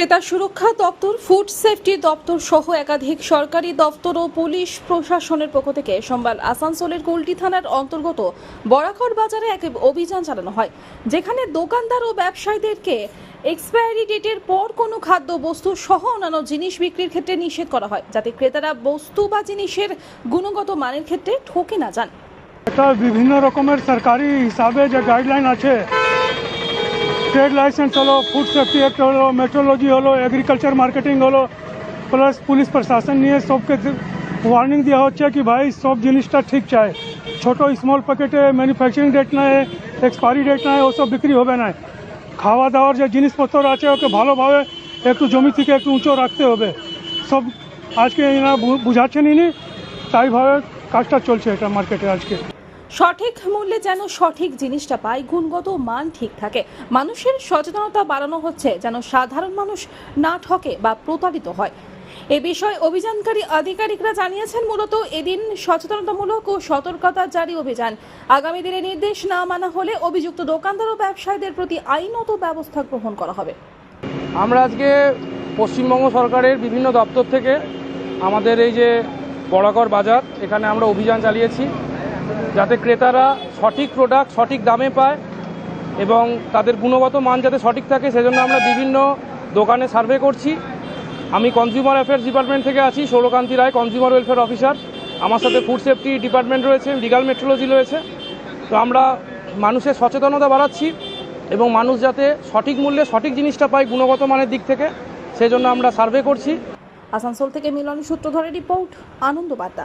ক্রেতা সুরক্ষা দপ্তর, ফুড সেফটি দপ্তর সহ একাধিক সরকারি দপ্তর ও পুলিশ প্রশাসনের পক্ষ থেকে সোমবার আসানসোলের কুলটি থানার অন্তর্গত বরাকর বাজারে এক অভিযান চালানো হয়, যেখানে দোকানদার ও ব্যবসায়ীদেরকে এক্সপায়ারি ডেটের পর কোনো খাদ্য বস্তু সহ অন্যান্য জিনিস বিক্রির ক্ষেত্রে নিষেধ করা হয়, যাতে ক্রেতারা বস্তু বা জিনিসের গুণগত মানের ক্ষেত্রে ঠকে না যান। বিভিন্ন রকমের সরকারি হিসাবে যে গাইডলাইন আছে ট্রেড লাইসেন্স হলো ফুড সেফটি অ্যাক্ট হলো মেট্রোলজি হলো এগ্রিকালচার মার্কেটিং হলো প্লাস পুলিশ প্রশাসন নিয়ে সবকে ওয়ার্নিং দেওয়া হচ্ছে কি ভাই সব জিনিসটা ঠিক চাই ছোট স্মল প্যাকেটে ম্যানুফ্যাকচারিং ডেট নাই এক্সপায়ারি ডেট নাই ওসব বিক্রি হবে না খাওয়া দাওয়ার যে জিনিসপত্র আছে ওকে ভালোভাবে একটু জমি থেকে একটু উঁচু রাখতে হবে সব আজকে এরা বু- বুঝাচ্ছেন ইনি তাইভাবে কাজটা চলছে এটা মার্কেটে আজকে সঠিক মূল্যে যেন সঠিক জিনিসটা পায়, গুণগত মান ঠিক থাকে। মানুষের সচেতনতা বাড়ানো হচ্ছে যেন সাধারণ মানুষ না ঠকে বা প্রতারিত হয়। এ বিষয়ে অভিযানকারী আধিকারিকরা জানিয়েছেন, মূলত এদিন সচেতনতামূলক ও সতর্কতা জারি অভিযান। আগামী দিনে নির্দেশ না মানা হলে অভিযুক্ত দোকানদার ও ব্যবসায়ীদের প্রতি আইনত ব্যবস্থা গ্রহণ করা হবে। আমরা আজকে পশ্চিমবঙ্গ সরকারের বিভিন্ন দপ্তর থেকে আমাদের এই যে বড়াকর বাজার, এখানে আমরা অভিযান চালিয়েছি। যাতে ক্রেতারা সঠিক প্রোডাক্ট সঠিক দামে পায় এবং তাদের গুণগত মান যাতে সঠিক থাকে, সেজন্য আমরা বিভিন্ন দোকানে সার্ভে করছি। আমি কনজিউমার অ্যাফেয়ার্স ডিপার্টমেন্ট থেকে আছি, Sourakanti Roy consumer welfare officer আমার সাথে ফুড সেফটি ডিপার্টমেন্ট রয়েছে লিগাল মেট্রোলজি রয়েছে। তো আমরা মানুষের সচেতনতা বাড়াচ্ছি এবং মানুষ যাতে সঠিক মূল্যে সঠিক জিনিসটা পায় গুণগত মানের দিক থেকে, সেজন্য আমরা সার্ভে করছি। আসানসোল থেকে মিলন সূত্র ধরে রিপোর্ট, আনন্দ বার্তা।